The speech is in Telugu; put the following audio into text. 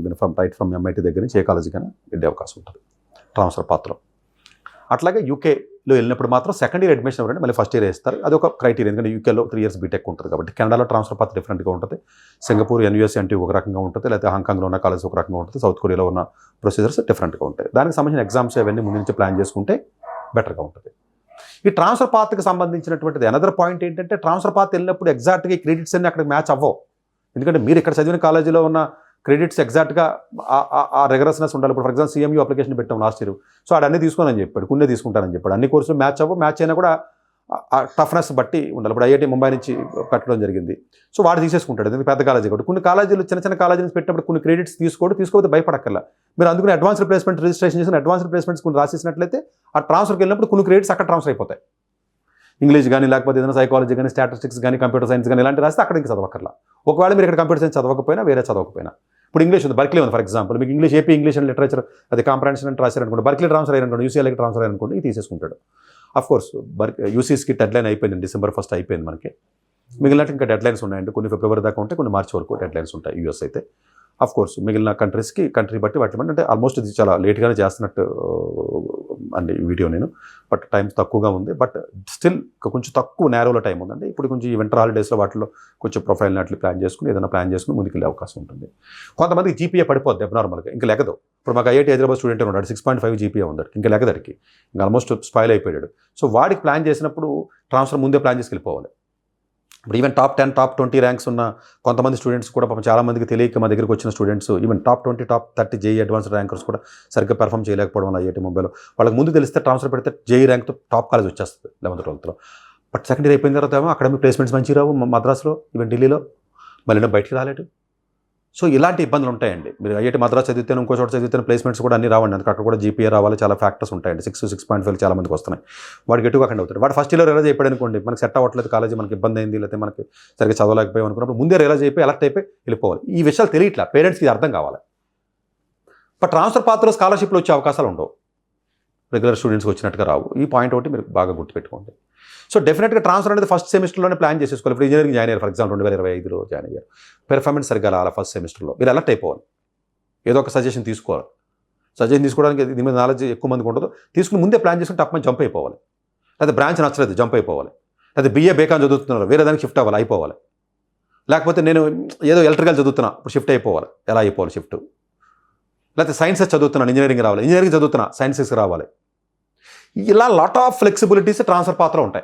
Even from right from MIT దగ్గర నుంచి ఏ కాలేజీ కానీ వెళ్ళే అవకాశం ఉంటుంది. ట్రాన్స్ఫర్ పాత్రలో. అట్లాగే యూకేలో వెళ్ళినప్పుడు మాత్రం సెకండ్ ఇయర్ అడ్మిషన్ ఎవరంటే మళ్ళీ ఫస్ట్ ఇయర్ వేస్తారు. అది ఒక క్రైటీరియా ఎందుకంటే యూకేలో త్రీ ఇయర్స్ బీటెక్ ఉంటుంది కాబట్టి కెనడాలో ట్రాన్స్ఫర్ పాత్ర డిఫరెంట్గా ఉంటుంది. సింగపూర్ ఎన్యూఎస్ అంటే ఒక రకంగా ఉంటుంది. లేకపోతే హాంకాంగ్లో ఉన్న కాలేజ్ ఒక రకంగా ఉంటుంది. సౌత్ కొరియాలో ఉన్న ప్రొసీజర్స్ డిఫరెంట్గా ఉంటాయి. దానికి సంబంధించిన ఎగ్జామ్స్ అవన్నీ ముందు నుంచి ప్లాన్ చేసుకుంటే బెటర్గా ఉంటుంది. ఈ ట్రాన్స్ఫర్ పాత్కి సంబంధించినటువంటిది అనదర్ పాయింట్ ఏంటంటే ట్రాన్స్ఫర్ పాత్ వెళ్ళినప్పుడు ఎగ్జాక్ట్గా ఈ క్రెడిట్స్ అన్ని అక్కడ మ్యాచ్ అవ్వవు. ఎందుకంటే మీరు ఇక్కడ చదివిన కాలేజీలో ఉన్న క్రెడిట్స్ ఎగ్జాక్ట్గా ఆ రెగరస్నెస్ ఉండాలి. ఇప్పుడు ఫర్ ఎగ్జాంపుల్ సీఎంయూ అప్లికేషన్ పెట్టాం లాస్ట్ ఇయర్ సో ఆడ అన్ని తీసుకోనని చెప్పాడు. కొన్ని తీసుకుంటానని చెప్పాడు. అన్ని కోర్సులు మ్యాచ్ అవ్వ మ్యాచ్ అయినా కూడా ఆ టఫ్నెస్ బట్టి ఉండాలి. ఇప్పుడు ఐఐటి ముంబై నుంచి పెట్టడం జరిగింది. సో వాడు తీసేసుకుంటాడు. ఎందుకంటే పెద్ద కాలేజీ కాబట్టి. కొన్ని కాలేజీలు చిన్న చిన్న కాలేజీ నుంచి పెట్టినప్పుడు కొన్ని క్రెడిట్స్ తీసుకోడు. తీసుకోకపోతే భయపడక్కర్లా. మీరు అందుకని అడ్వాన్స్ రిప్లేస్మెంట్ రిజిస్ట్రేషన్ చేసిన అడ్వాన్స్ రిప్లేస్మెంట్స్ కొన్ని రాసేసినట్లయితే ఆ ట్రాన్స్ఫర్కి వెళ్ళినప్పుడు కొన్ని క్రెడిట్స్ అక్కడ ట్రాన్స్ఫర్ అయిపోతాయి. ఇంగ్లీష్ కానీ లేకపోతే ఏదైనా సైకాలజీ కానీ స్టాటిస్టిక్స్ కానీ కంప్యూటర్ సైన్స్ కానీ ఇలాంటి రాస్తే అక్కడ ఇంకా చదవక్కర్లా. ఒకవేళ మీరు ఇక్కడ కంప్యూటర్ సైన్స్ చదవకపోయినా వేరే చదవకపోయినా. ఇప్పుడు ఇంగ్లీష్ ఉంది బర్క్లీ ఉంది ఫర్ ఎగ్జాంపుల్ మీకు English AP English and literature అది కాంప్రహెన్షన్ అని రాశారనుకోండి బర్క్లీ ట్రాన్స్ఫర్ అయ్యారనుకోండి యూసీఎల్కి ట్రాన్స్ఫర్ అయ్యారనుకోండి ఇది తీసేసుకుంటాడు. అఫ్ కోర్స్ బర్ యూసీఎస్కి డెడ్ లైన్ అయిపోయింది డిసెంబర్ ఫస్ట్ అయిపోయింది మనకి. మిగిలినట్టు ఇంకా డెడ్ లైన్స్ ఉన్నాయండి కొన్ని ఫిబ్రవరి దాకా ఉంటాయి కొన్ని మార్చి వరకు డెడ్ లైన్స్ ఉంటాయి యూఎస్ అయితే. అఫ్ కోర్స్ మిగిలిన కంట్రీస్కి కంట్రీ బట్టి వాటి బట్టి అంటే ఆల్మోస్ట్ ఇది చాలా లేట్గానే చేస్తున్నట్టు uh, అండి వీడియో నేను. బట్ టైం తక్కువగా ఉంది. బట్ స్టిల్ కొంచెం తక్కువ నేరోలో టైం ఉందండి. ఇప్పుడు కొంచెం ఈ వింటర్ హాలిడేస్లో వాటిలో కొంచెం ప్రొఫైల్ అట్లా ప్లాన్ చేసుకుని ఏదైనా ప్లాన్ చేసుకుని ముందుకెళ్ళే అవకాశం ఉంటుంది. కొంతమందికి జీపీఏ పడిపోద్ది అబ్నార్మల్గా ఇంకా లెగదు. ఇప్పుడు మాకు ఐఐటి హైదరాబాద్ స్టూడెంట్ ఉన్నాడు. సిక్స్ పాయింట్ ఫైవ్ జీపీఏ ఉందాడు ఇంకా లెగదడికి ఇంకా ఆల్మోస్ట్ స్పాయిల్ అయిపోయాడు. సో వాడికి ప్లాన్ చేసినప్పుడు ట్రాన్స్ఫర్ ముందే ప్లాన్ చేసి వెళ్ళిపోవాలి ఇప్పుడు even top ten top twenty ranks ఉన్న కొంతమంది స్టూడెంట్స్ కూడా పాపం చాలామందికి తెలియక మా దగ్గరికి వచ్చిన students even top twenty top thirty JEE advanced rankers కూడా సరిగ్గా పెర్ఫామ్ చేయలేకపోవడం వల్ల ఐఐటి ముంబైలో వాళ్ళకి ముందు తెలిస్తే ట్రాన్స్ఫర్ పెడితే జేఈ ర్యాంక్తో టాప్ కాలేజ్ వచ్చేస్తుంది లెవెన్త్ ట్వెల్త్లో బట్ సెకండ్ ఇయర్ అయిపోయిన తర్వాత ఏమో అకాడమిక్ ప్లేస్మెంట్స్ మంచి రావు మద్రాసులో ఈవెన్ ఢిల్లీలో. మళ్ళీ బయటికి రాలేదు సో ఇలాంటి ఇబ్బందులు ఉంటాయండి. మీరు ఐఐటి మద్రాస్ చదివితే ఇంకో చోట చదివితే ప్లేస్మెంట్స్ కూడా అన్ని రావండి. అందుకే అక్కడ కూడా జీపీఏ రావాలి చాలా ఫ్యాక్టర్స్ ఉంటాయండి. సిక్స్ సిక్స్ పాయింట్ ఫైవ్ చాలా మందికి వస్తున్నాయి. వాడికి ఎటు కాకుండా అవుతాడు వాడు ఫస్ట్ ఇయర్ రిలైజ్ అయిపోయాడు అనుకోండి మనకి సెట్ అవ్వట్లేదు కాలేజీ మనకి ఇబ్బంది అయింది లేకపోతే మనకి సరిగ్గా చదవలేకపోయాం అనుకున్నప్పుడు ముందే రిలైజ్ అయిపోయి అలర్ట్ అయిపోయి వెళ్ళిపోవాలి. ఈ విషయాలు తెలియట్లా పేరెంట్స్కి ఇది అర్థం కావాలి. బట్ ట్రాన్స్ఫర్ పాత్రలో స్కాలర్షిప్లు వచ్చే అవకాశాలు ఉండవు. రెగ్యులర్ స్టూడెంట్స్కి వచ్చినట్టుగా రావు. ఈ పాయింట్ ఒకటి మీరు బాగా గుర్తుపెట్టుకోండి. సో డెఫినెట్గా ట్రాన్స్ఫర్ అనేది ఫస్ట్ సెమిస్టర్లోనే ప్లాన్ చేసేసుకోవాలి. ఇప్పుడు ఇంజనీరింగ్ జాయిన్ అయ్యారు ఫర్ ఎగ్జాంపుల్ రెండు వేల ఇరవై ఐదులో జాయిన్ అయ్యారు. పెర్ఫార్మెన్స్ సరిగ్గా రావాలి ఫస్ట్ సెమిస్టర్లో? మీరు అలర్ట్ అయిపోవాలి. ఏదో ఒక సజెషన్ తీసుకోవాలి. సజెషన్ తీసుకోవడానికి దీని మీద నాలెడ్జ్ ఎక్కువ మందికి ఉండదు. తీసుకుని ముందే ప్లాన్ చేసుకుని తప్పని జంప్ అయిపోవాలి. లేదా బ్రాంచ్ నచ్చలేదు జంప్ అయిపోవాలి. లేదా బిఏ బేకాన్ చదువుతున్నారు వేరే దానికి షిఫ్ట్ అవ్వాలి అయిపోవాలి. లేకపోతే నేను ఏదో ఎలక్ట్రికల్ చదువుతున్నా ఇప్పుడు షిఫ్ట్ అయిపోవాలి. ఎలా అయిపోవాలి షిఫ్ట్ లేకపోతే సైన్సెస్ చదువుతున్నాను ఇంజనీరింగ్ రావాలి. ఇంజనీరింగ్ చదువుతున్నా సైన్సెస్కి రావాలి. ఇలా లాట్ ఆఫ్ ఫ్లెక్సిబిలిటీస్ ట్రాన్స్ఫర్ పాత్ర ఉంటాయి.